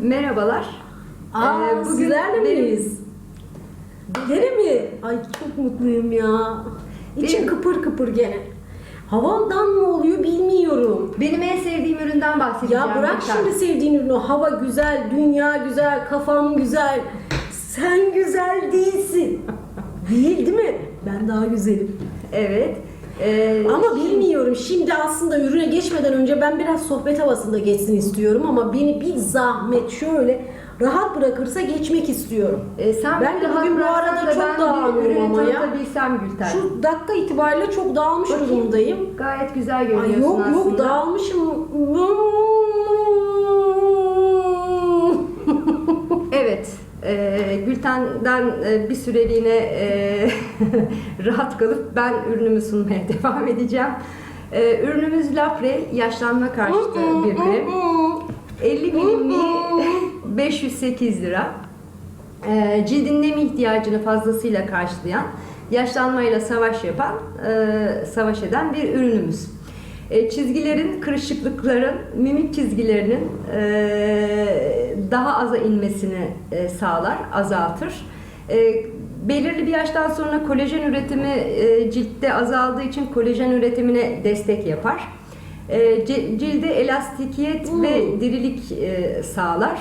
Merhabalar. Aa, Ee, bugün sizlerle miyiz? Gene mi? Ay çok mutluyum ya. İçim Benim- kıpır kıpır gene. Havadan mı oluyor bilmiyorum. Benim en sevdiğim üründen bahsedeceğim. Ya bırak lütfen. şimdi sevdiğin ürünü. Hava güzel, dünya güzel, kafam güzel. Sen güzel değilsin. Değil değil mi? Ben daha güzelim. Evet. Ee, Ama bilmiyorum. Şimdi aslında ürüne geçmeden önce ben biraz sohbet havasında geçsin istiyorum ama beni bir zahmet şöyle rahat bırakırsa geçmek istiyorum. e, sen Ben de bugün bu arada da çok dağılıyorum ama ya. tanıtabilsem Gülten. Şu dakika itibariyle çok dağılmış Bakayım. durumdayım. Gayet güzel Ay görünüyorsun yok aslında. yok dağılmışım. Evet. E, Gülten'den e, bir süreliğine e, rahat kalıp ben ürünümü sunmaya devam edeceğim. E, ürünümüz Lapre yaşlanma karşıtı bir krem. 50 milimliği 508 lira. Ee, cildin nem ihtiyacını fazlasıyla karşılayan, yaşlanmayla savaş yapan, e, savaş eden bir ürünümüz. E, çizgilerin, kırışıklıkların, mimik çizgilerinin e, daha aza inmesini e, sağlar, azaltır. E, belirli bir yaştan sonra kolajen üretimi e, ciltte azaldığı için kolajen üretimine destek yapar. E, cilde elastikiyet ve dirilik e, sağlar.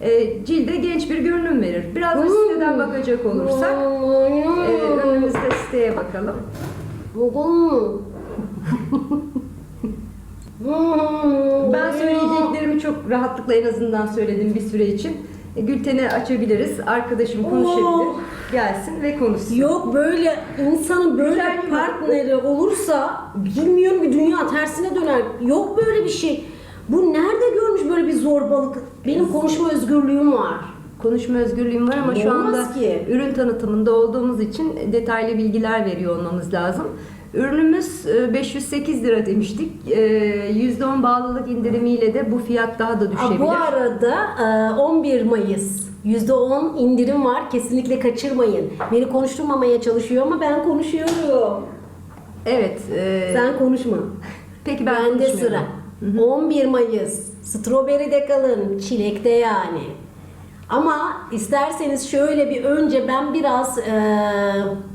E, cilde genç bir görünüm verir. Biraz da siteden bakacak olursak, e, önümüzde siteye bakalım. Ben söyleyeceklerimi çok rahatlıkla en azından söyledim bir süre için. E, Gülten'i açabiliriz, arkadaşım konuşabilir, gelsin ve konuşsun. Yok böyle insanın böyle Güzel partneri olursa bilmiyorum ki dünya tersine döner. Yok böyle bir şey. Bu nerede görmüş böyle bir zorbalık? Benim konuşma özgürlüğüm var. Konuşma özgürlüğüm var ama şu Olmaz anda ki. ürün tanıtımında olduğumuz için detaylı bilgiler veriyor olmamız lazım. Ürünümüz e, 508 lira demiştik. E, %10 bağlılık indirimiyle de bu fiyat daha da Aa, düşebilir. bu arada e, 11 Mayıs %10 indirim var. Kesinlikle kaçırmayın. Beni konuşturmamaya çalışıyor ama ben konuşuyorum. Evet. e, Sen konuşma. peki ben Bende sıra. 11 Mayıs. Stroberi kalın. Çilekte yani. Ama isterseniz şöyle bir önce ben biraz eee,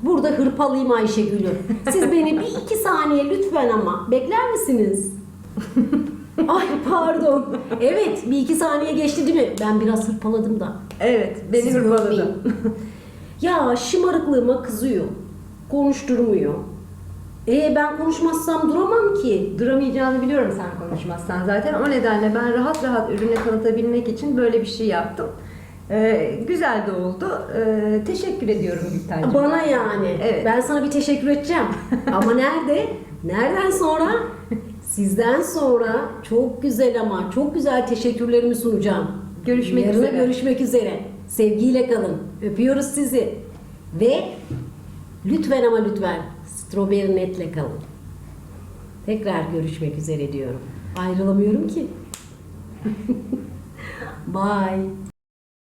burada hırpalayayım Ayşegül'ü. Siz beni bir iki saniye lütfen ama bekler misiniz? Ay pardon. Evet bir iki saniye geçti değil mi? Ben biraz hırpaladım da. Evet, beni Siz hırpaladı. Ya şımarıklığıma kızıyor. Konuşturmuyor. E ben konuşmazsam duramam ki. Duramayacağını biliyorum sen konuşmazsan zaten. O nedenle ben rahat rahat ürünü tanıtabilmek için böyle bir şey yaptım. E, güzel de oldu. E, teşekkür ediyorum Gülten'cim. Bana yani. Evet. Ben sana bir teşekkür edeceğim. Ama nerede? Nereden sonra? Sizden sonra çok güzel ama çok güzel teşekkürlerimi sunacağım. Görüşmek Yarına üzere. görüşmek üzere. Sevgiyle kalın. Öpüyoruz sizi. Ve lütfen ama lütfen Strawberry Net'le kalın. Tekrar görüşmek üzere diyorum. Ayrılamıyorum ki. Bye.